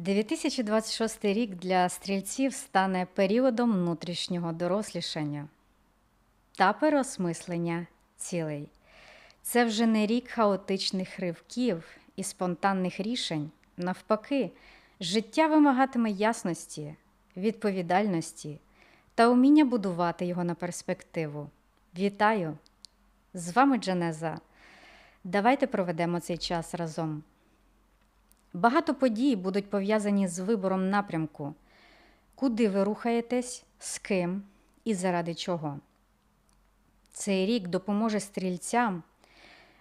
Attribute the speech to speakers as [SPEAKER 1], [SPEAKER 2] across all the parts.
[SPEAKER 1] 2026 рік для стрільців стане періодом внутрішнього дорослішання та переосмислення цілей. Це вже не рік хаотичних ривків і спонтанних рішень. Навпаки, життя вимагатиме ясності, відповідальності та уміння будувати його на перспективу. Вітаю! З вами Джанеза. Давайте проведемо цей час разом. Багато подій будуть пов'язані з вибором напрямку, куди ви рухаєтесь, з ким і заради чого. Цей рік допоможе стрільцям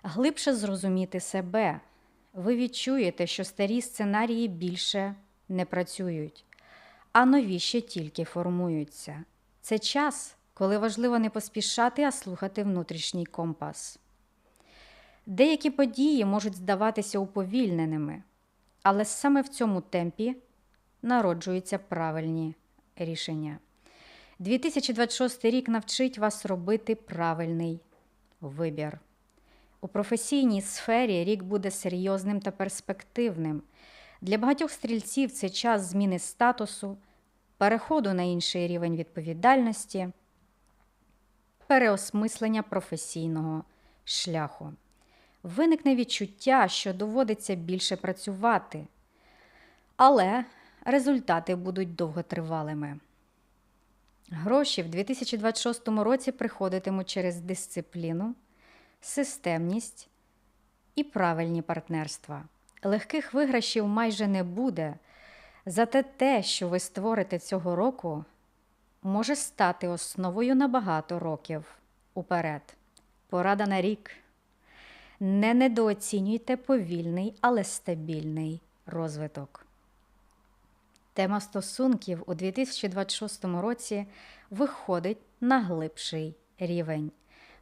[SPEAKER 1] глибше зрозуміти себе. Ви відчуєте, що старі сценарії більше не працюють, а нові ще тільки формуються. Це час, коли важливо не поспішати, а слухати внутрішній компас. Деякі події можуть здаватися уповільненими, але саме в цьому темпі народжуються правильні рішення. 2026 рік навчить вас робити правильний вибір. У професійній сфері рік буде серйозним та перспективним. Для багатьох стрільців це час зміни статусу, переходу на інший рівень відповідальності, переосмислення професійного шляху. Виникне відчуття, що доводиться більше працювати, але результати будуть довготривалими. Гроші в 2026 році приходитимуть через дисципліну, системність і правильні партнерства. Легких виграшів майже не буде, зате те, що ви створите цього року, може стати основою на багато років уперед. Порада на рік. Не недооцінюйте повільний, але стабільний розвиток. Тема стосунків у 2026 році виходить на глибший рівень.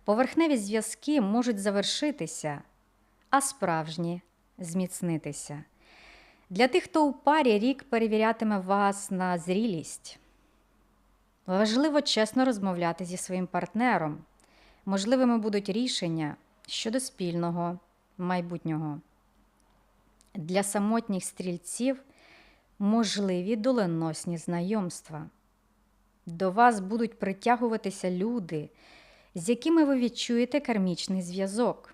[SPEAKER 1] Поверхневі зв'язки можуть завершитися, а справжні зміцнитися. Для тих, хто у парі рік перевірятиме вас на зрілість. Важливо чесно розмовляти зі своїм партнером. Можливими будуть рішення щодо спільного майбутнього. Для самотніх стрільців можливі доленосні знайомства. До вас будуть притягуватися люди, з якими ви відчуєте кармічний зв'язок.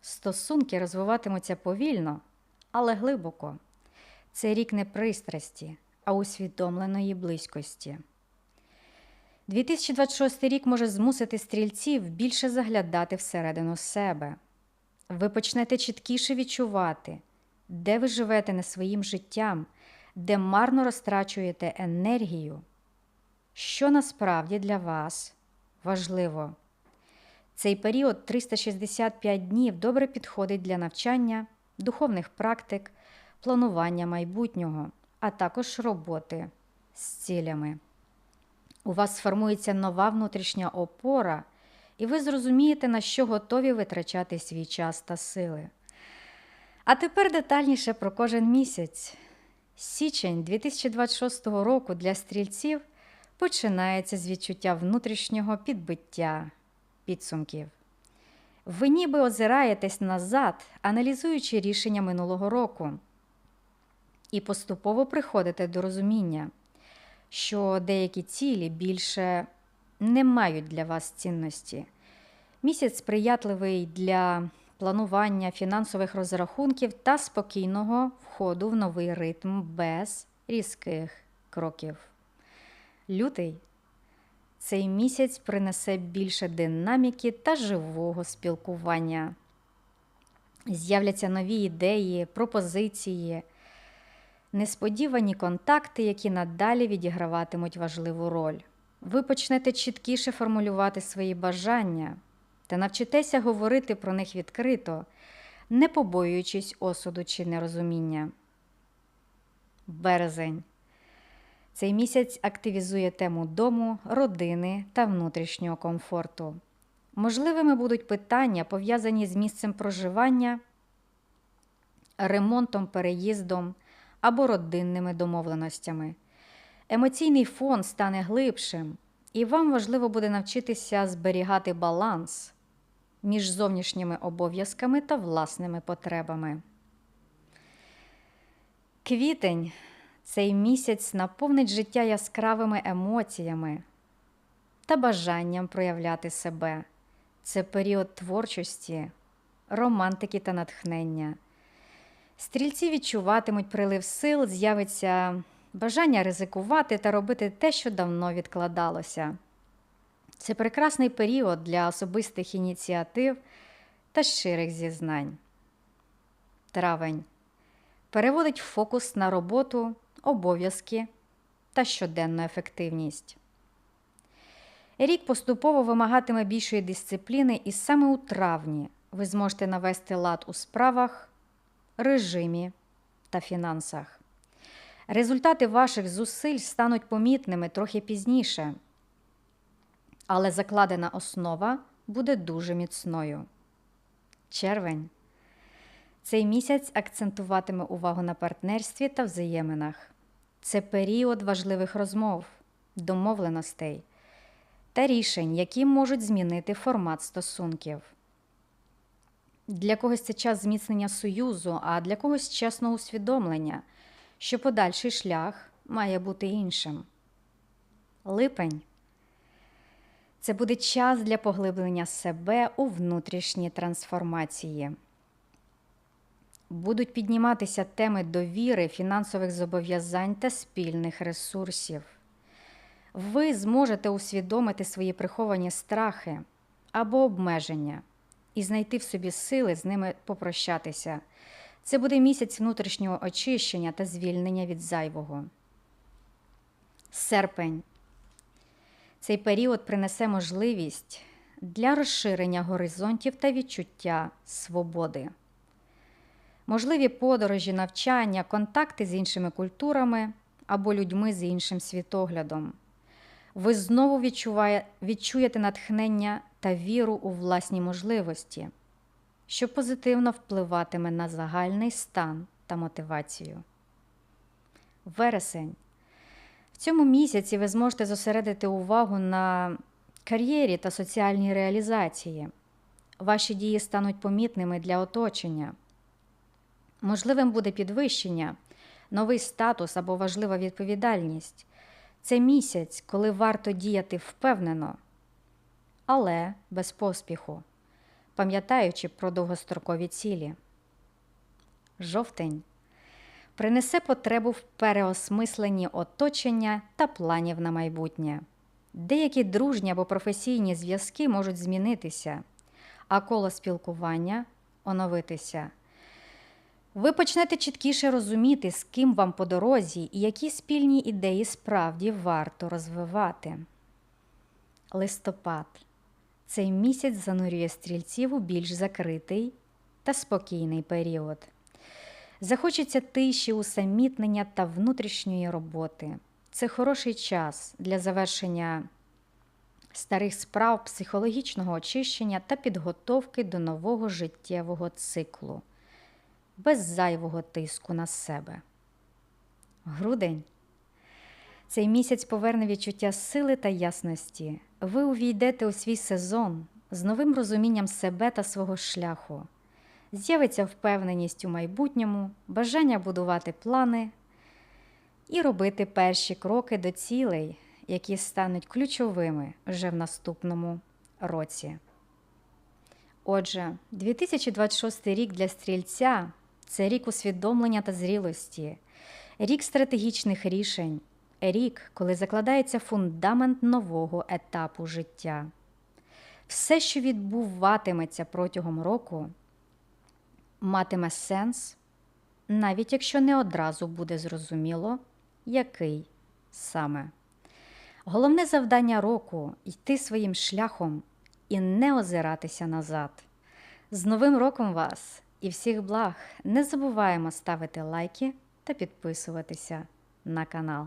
[SPEAKER 1] Стосунки розвиватимуться повільно, але глибоко. Це рік не пристрасті, а усвідомленої близькості. 2026 рік може змусити стрільців більше заглядати всередину себе. Ви почнете чіткіше відчувати, де ви живете не своїм життям, де марно розтрачуєте енергію, що насправді для вас важливо. Цей період 365 днів добре підходить для навчання, духовних практик, планування майбутнього, а також роботи з цілями. У вас сформується нова внутрішня опора, і ви зрозумієте, на що готові витрачати свій час та сили. А тепер детальніше про кожен місяць. Січень 2026 року для стрільців починається з відчуття внутрішнього підбиття підсумків. Ви ніби озираєтесь назад, аналізуючи рішення минулого року, і поступово приходите до розуміння що деякі цілі більше не мають для вас цінності. Місяць сприятливий для планування фінансових розрахунків та спокійного входу в новий ритм без різких кроків. Лютий цей місяць принесе більше динаміки та живого спілкування. З'являться нові ідеї, пропозиції несподівані контакти, які надалі відіграватимуть важливу роль. Ви почнете чіткіше формулювати свої бажання та навчитеся говорити про них відкрито, не побоюючись осуду чи нерозуміння. Березень. Цей місяць активізує тему дому, родини та внутрішнього комфорту. Можливими будуть питання, пов'язані з місцем проживання, ремонтом, переїздом або родинними домовленостями. Емоційний фон стане глибшим, і вам важливо буде навчитися зберігати баланс між зовнішніми обов'язками та власними потребами. Квітень цей місяць наповнить життя яскравими емоціями та бажанням проявляти себе. Це період творчості, романтики та натхнення. Стрільці відчуватимуть прилив сил, з'явиться бажання ризикувати та робити те, що давно відкладалося. Це прекрасний період для особистих ініціатив та щирих зізнань. Травень переводить фокус на роботу, обов'язки та щоденну ефективність. Рік поступово вимагатиме більшої дисципліни, і саме у травні ви зможете навести лад у справах, режимі та фінансах. Результати ваших зусиль стануть помітними трохи пізніше, але закладена основа буде дуже міцною. Червень. Цей місяць акцентуватиме увагу на партнерстві та взаєминах. Це період важливих розмов, домовленостей та рішень, які можуть змінити формат стосунків. Для когось це час зміцнення союзу, а для когось чесного усвідомлення, що подальший шлях має бути іншим. Липень це буде час для поглиблення себе у внутрішні трансформації. Будуть підніматися теми довіри, фінансових зобов'язань та спільних ресурсів. Ви зможете усвідомити свої приховані страхи або обмеження і знайти в собі сили з ними попрощатися. Це буде місяць внутрішнього очищення та звільнення від зайвого. Серпень. Цей період принесе можливість для розширення горизонтів та відчуття свободи. Можливі подорожі, навчання, контакти з іншими культурами або людьми з іншим світоглядом. Ви знову відчуєте натхнення та віру у власні можливості, що позитивно впливатиме на загальний стан та мотивацію. Вересень. В цьому місяці ви зможете зосередити увагу на кар'єрі та соціальній реалізації. Ваші дії стануть помітними для оточення. Можливим буде підвищення, новий статус або важлива відповідальність. Це місяць, коли варто діяти впевнено, але без поспіху, пам'ятаючи про довгострокові цілі. Жовтень принесе потребу в переосмисленні оточення та планів на майбутнє. Деякі дружні або професійні зв'язки можуть змінитися, а коло спілкування оновитися. Ви почнете чіткіше розуміти, з ким вам по дорозі і які спільні ідеї справді варто розвивати. Листопад цей місяць занурює стрільців у більш закритий та спокійний період. Захочеться тиші, усамітнення та внутрішньої роботи. Це хороший час для завершення старих справ, психологічного очищення та підготовки до нового життєвого циклу без зайвого тиску на себе. Грудень. Цей місяць поверне відчуття сили та ясності. Ви увійдете у свій сезон з новим розумінням себе та свого шляху. З'явиться впевненість у майбутньому, бажання будувати плани і робити перші кроки до цілей, які стануть ключовими вже в наступному році. Отже, 2026 рік для стрільця це рік усвідомлення та зрілості, рік стратегічних рішень, рік, коли закладається фундамент нового етапу життя. Все, що відбуватиметься протягом року, матиме сенс, навіть якщо не одразу буде зрозуміло, який саме. Головне завдання року йти своїм шляхом і не озиратися назад. З Новим роком вас! і всіх благ. Не забуваємо ставити лайки та підписуватися на канал.